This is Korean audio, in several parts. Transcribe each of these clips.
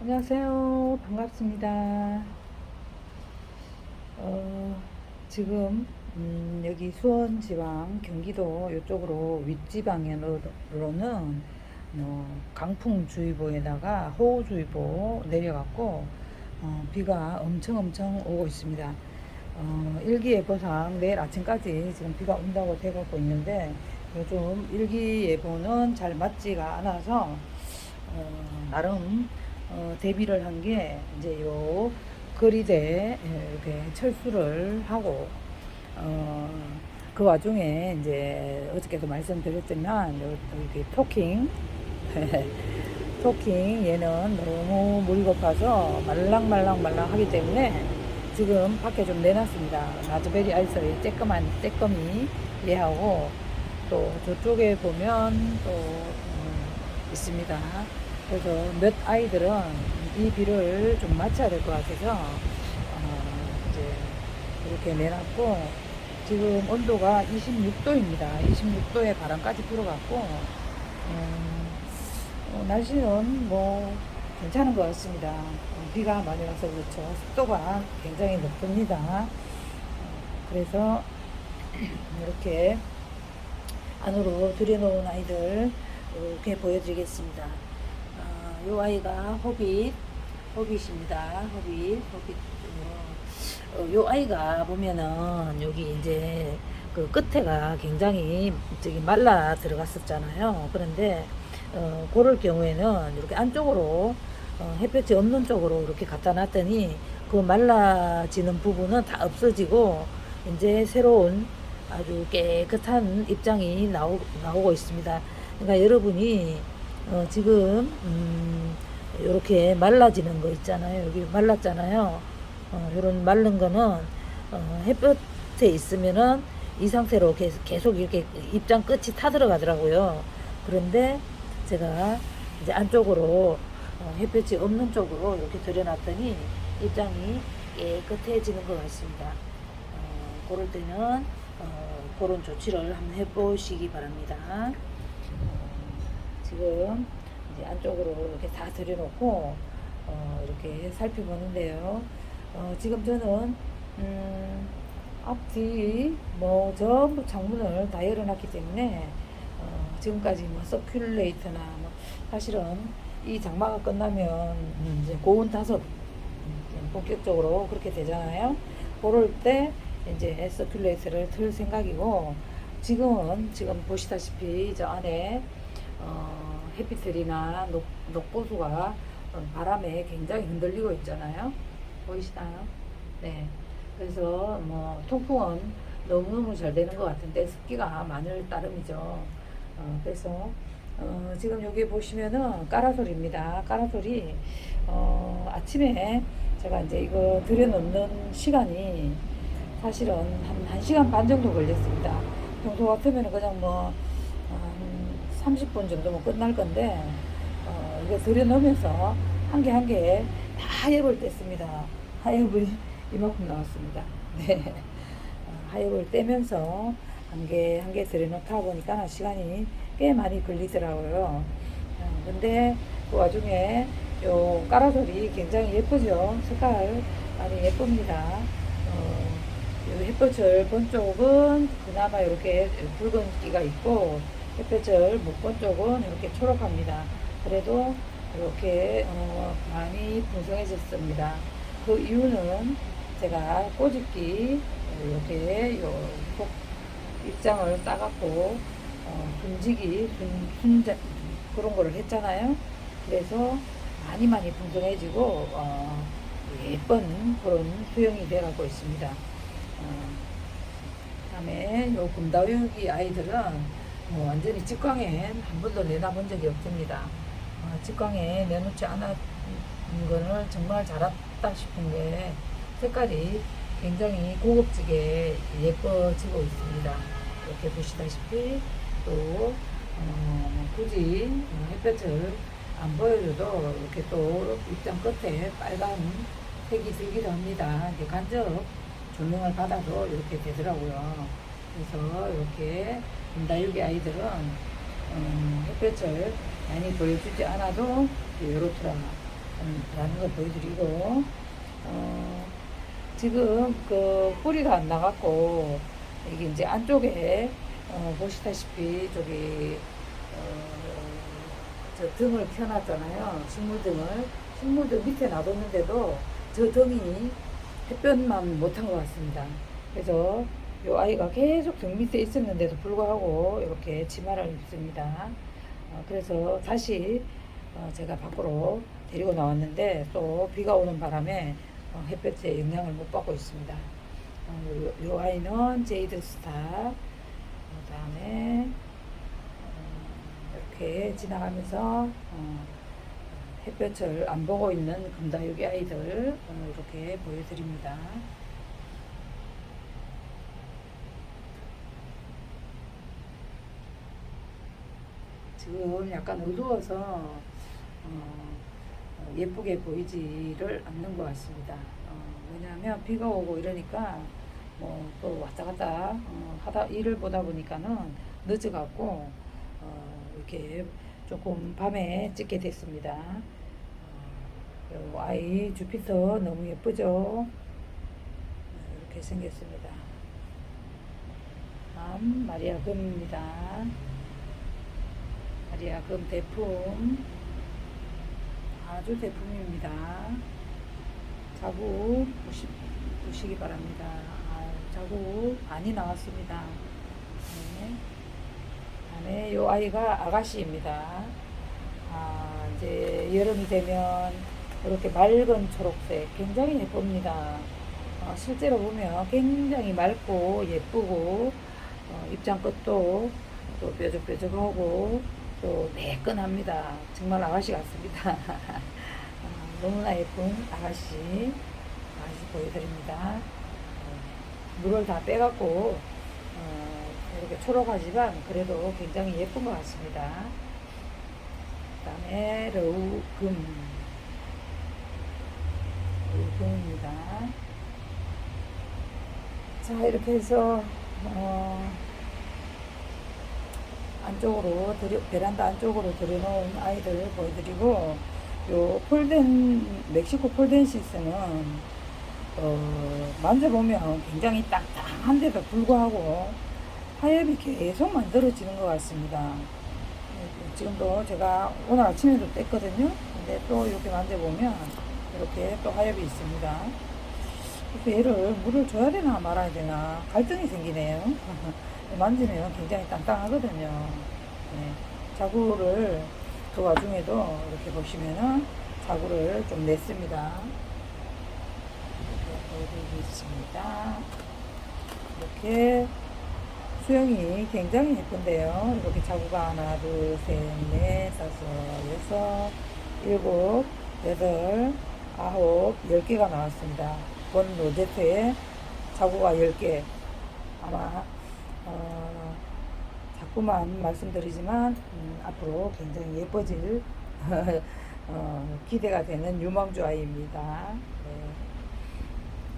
안녕하세요. 반갑습니다. 어, 지금 음, 여기 수원 지방 경기도 이쪽으로 윗지방으로는 어, 강풍주의보에다가 호우주의보 내려갔고 어, 비가 엄청 엄청 오고 있습니다. 어, 일기예보상 내일 아침까지 지금 비가 온다고 돼가고 있는데 요즘 일기예보는 잘 맞지가 않아서 어, 나름 어, 대비를 한 게 이제 요 거리대 이렇게 철수를 하고 어, 그 와중에 이제 어저께도 말씀드렸지만 요, 이렇게 토킹 토킹 얘는 너무 물이 고파서 말랑말랑 말랑 하기 때문에 지금 밖에 좀 내놨습니다. 라즈베리 아이스의 쬐끄만 쬐끄미 얘하고 또 저쪽에 보면 또 음, 있습니다. 그래서 몇 아이들은 이 비를 좀 맞춰야 될 것 같아서 어, 이제 이렇게 내놨고 지금 온도가 26도입니다. 26도에 바람까지 불어갔고 음, 어, 날씨는 뭐 괜찮은 것 같습니다. 어, 비가 많이 와서 그렇죠. 습도가 굉장히 높습니다. 어, 그래서 이렇게 안으로 들여놓은 아이들 이렇게 보여드리겠습니다. 어, 요 아이가 호빗, 호빗입니다. 호빗, 호빗. 어, 요 아이가 보면은 여기 이제 그 끝에가 굉장히 저기 말라 들어갔었잖아요. 그런데 어, 그럴 경우에는 이렇게 안쪽으로 어, 햇볕이 없는 쪽으로 이렇게 갖다 놨더니 그 말라지는 부분은 다 없어지고 이제 새로운 아주 깨끗한 입장이 나오, 나오고 있습니다. 그러니까 여러분이 어, 지금 음, 이렇게 말라지는 거 있잖아요. 여기 말랐잖아요. 어, 이런 마른 거는 어, 햇볕에 있으면은 이 상태로 계속, 계속 이렇게 입장 끝이 타들어가더라고요. 그런데 제가 이제 안쪽으로 어, 햇볕이 없는 쪽으로 이렇게 들여놨더니 입장이 깨끗해지는 것 같습니다. 어, 그럴 때는 어, 그런 조치를 한번 해보시기 바랍니다. 어, 지금 이제 안쪽으로 이렇게 다 들여놓고 어, 이렇게 살펴보는데요. 어, 지금 저는 음, 앞뒤 뭐 전부 창문을 다 열어놨기 때문에 어, 지금까지 뭐 서큘레이터나 뭐 사실은 이 장마가 끝나면 음, 이제 고온 음, 본격적으로 그렇게 되잖아요. 그럴 때 이제 서큘레이터를 틀 생각이고 지금은 지금 보시다시피 저 안에 어, 햇빛들이나 녹, 녹보수가 어, 바람에 굉장히 흔들리고 있잖아요. 보이시나요? 네. 그래서 뭐 통풍은 너무너무 잘 되는 것 같은데 습기가 많을 따름이죠. 어, 그래서 어, 지금 여기 보시면은 까라솔입니다. 까라솔이 어, 아침에 제가 이제 이거 들여놓는 시간이 사실은 한 1시간 반 정도 걸렸습니다. 평소 같으면 그냥 뭐, 한 30분 정도면 끝날 건데, 어, 이거 들여놓으면서 한 개 한 개 다 하엽을 뗐습니다. 하엽이 이만큼 나왔습니다. 네. 어, 하엽을 떼면서 한 개 한 개 들여놓다 보니까 시간이 꽤 많이 걸리더라고요. 어, 근데 그 와중에 요 까라솔이 굉장히 예쁘죠? 색깔 많이 예쁩니다. 어, 요 햇볕을 본 쪽은 그나마 이렇게 붉은기가 있고 햇볕을 못 본 쪽은 이렇게 초록합니다. 그래도 이렇게 어, 많이 풍성해졌습니다. 그 이유는 제가 꼬집기 이렇게 요속 입장을 따갖고 어, 분지기 분, 분자 그런 거를 했잖아요. 그래서 많이 많이 풍성해지고 어, 예쁜 그런 수영이 돼가고 있습니다. 어, 그다음에 요 금다육이 아이들은 뭐 완전히 직광에 한 번도 내다본 적이 없습니다. 어, 직광에 내놓지 않았는 거는 정말 잘했다 싶은 게 색깔이 굉장히 고급지게 예뻐지고 있습니다. 이렇게 보시다시피 또 어, 굳이 햇볕을 안 보여줘도 이렇게 또 입장 끝에 빨간 색이 들기도 합니다. 간접 조명을 받아도 이렇게 되더라고요. 그래서 이렇게 금다육이 아이들은 음, 햇볕을 많이 보여주지 않아도 이렇더라. 음, 라는 걸 보여드리고 어, 지금 그 뿌리가 안 나갔고 이게 이제 안쪽에 어, 보시다시피 저기 어, 저 등을 켜놨잖아요 식물등을 식물등 밑에 놔뒀는데도 저 등이 햇볕만 못한 것 같습니다 그래서 이 아이가 계속 등 밑에 있었는데도 불구하고 이렇게 치마를 입습니다 어, 그래서 다시 어, 제가 밖으로 데리고 나왔는데 또 비가 오는 바람에 어, 햇볕에 영향을 못 받고 있습니다. 어, 요, 요 아이는 제이드 스타. 그 다음에 어, 이렇게 지나가면서 어, 햇볕을 안 보고 있는 금다육이 아이들 어, 이렇게 보여드립니다. 지금 약간 어두워서 어, 어, 예쁘게 보이지를 않는 것 같습니다. 어, 왜냐하면 비가 오고 이러니까 뭐 또 왔다 갔다 어, 하다 일을 보다 보니까는 늦어갖고 어, 이렇게 조금 밤에 찍게 됐습니다. 어, 요 아이 주피터 너무 예쁘죠? 어, 이렇게 생겼습니다. 다음 마리아 금입니다. 마리아 금 대품 아주 대품입니다. 자국 보시, 보시기 바랍니다. 아, 자국 많이 나왔습니다. 네. 다음에 요 아이가 아가씨입니다. 아, 이제 여름이 되면 이렇게 맑은 초록색 굉장히 예쁩니다. 어, 실제로 보면 굉장히 맑고 예쁘고 어, 입장 끝도 또 뾰족뾰족하고 또 매끈합니다. 정말 아가씨 같습니다. 어, 너무나 예쁜 아가씨, 아가씨 보여드립니다. 어, 물을 다 빼갖고 어, 이렇게 초록하지만 그래도 굉장히 예쁜 것 같습니다. 그 다음에 러우금 러우금입니다. 자 이렇게 해서 어, 안쪽으로 들여, 베란다 안쪽으로 들여놓은 아이들 보여드리고 요 폴덴 멕시코 폴덴시스는 어, 만져보면 굉장히 딱딱한데도 불구하고 하엽이 계속 만들어지는 것 같습니다. 지금도 제가 오늘 아침에도 뗐거든요. 근데 또 이렇게 만져보면 이렇게 또 하엽이 있습니다. 얘를 물을 줘야 되나 말아야 되나 갈등이 생기네요. 만지면 굉장히 단단하거든요. 네. 자구를 그 와중에도 이렇게 보시면은 자구를 좀 냈습니다. 이렇게 보여드리겠습니다. 이렇게 수영이 굉장히 예쁜데요. 이렇게 자구가 하나, 둘, 셋, 넷, 다섯, 여섯, 일곱, 여덟, 아홉, 열 개가 나왔습니다. 본 로제트에 자구가 열 개. 아마 어, 자꾸만 말씀드리지만 음, 앞으로 굉장히 예뻐질 어, 기대가 되는 유망주 아이입니다. 네.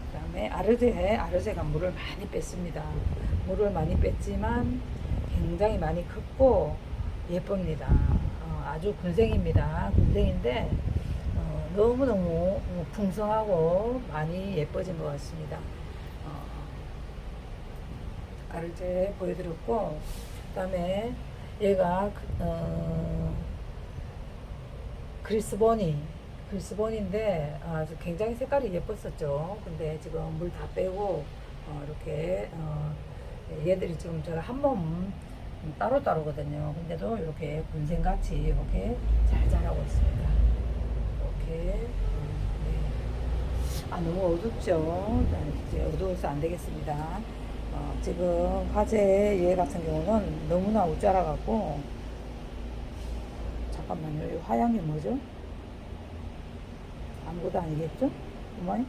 그 다음에 아르제, 아르제가 물을 많이 뺐습니다. 물을 많이 뺐지만 굉장히 많이 컸고 예쁩니다. 어, 아주 군생입니다. 군생인데 어, 너무너무 풍성하고 많이 예뻐진 것 같습니다. 아르제 보여드렸고 그다음에 얘가 그, 어, 크리스 보니 크리스 보니인데 아주 굉장히 색깔이 예뻤었죠. 근데 지금 물 다 빼고 어, 이렇게 어, 얘들이 지금 제가 한몸 따로 따로거든요. 근데도 이렇게 군생같이 이렇게 잘 자라고 있습니다. 이렇게 어, 네. 아 너무 어둡죠. 이제 어두워서 안 되겠습니다. 어, 지금 화재 얘 같은 경우는 너무나 우짜라 갖고 잠깐만요. 이 화양이 뭐죠? 아무것도 아니겠죠? 어머니?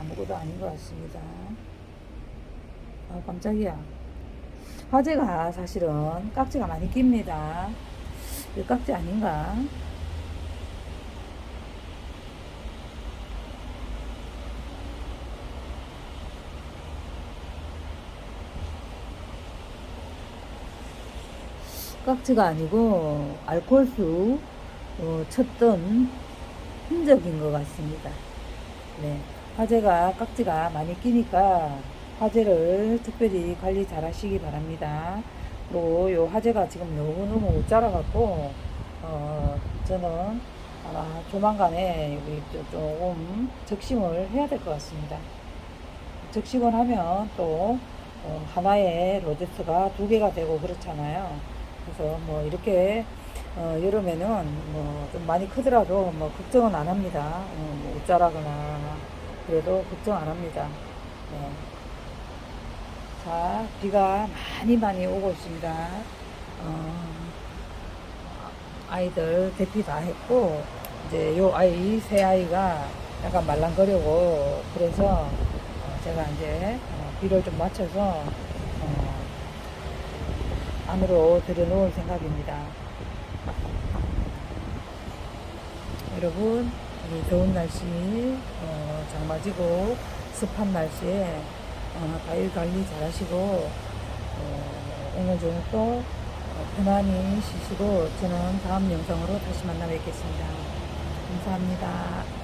아무것도 아닌 것 같습니다. 아, 깜짝이야. 화재가 사실은 깍지가 많이 낍니다. 이 깍지 아닌가? 깍지가 아니고 알코올수 어, 쳤던 흔적인 것 같습니다. 네. 화재가 깍지가 많이 끼니까 화재를 특별히 관리 잘 하시기 바랍니다. 그리고 요 화재가 지금 너무너무 못 자라갖고, 어, 저는 아마 조만간에 여기 조- 조금 적심을 해야 될 것 같습니다. 적심을 하면 또 어, 하나의 로제스가 두 개가 되고 그렇잖아요. 그래서 뭐 이렇게 어, 여름에는 뭐 좀 많이 크더라도 뭐 걱정은 안 합니다. 어, 뭐못 자라거나 그래도 걱정 안 합니다. 네. 자, 비가 많이 많이 오고 있습니다. 어, 아이들 대피 다 했고 이제 요 아이 새 아이가 약간 말랑거리고 그래서 어, 제가 이제 어, 비를 좀 맞춰서 어, 안으로 들여놓을 생각입니다. 여러분 이 더운 날씨 어, 장마지고 습한 날씨에 어, 과일 관리 잘 하시고 어, 오늘 저녁 또 어, 편안히 쉬시고 저는 다음 영상으로 다시 만나 뵙겠습니다. 감사합니다.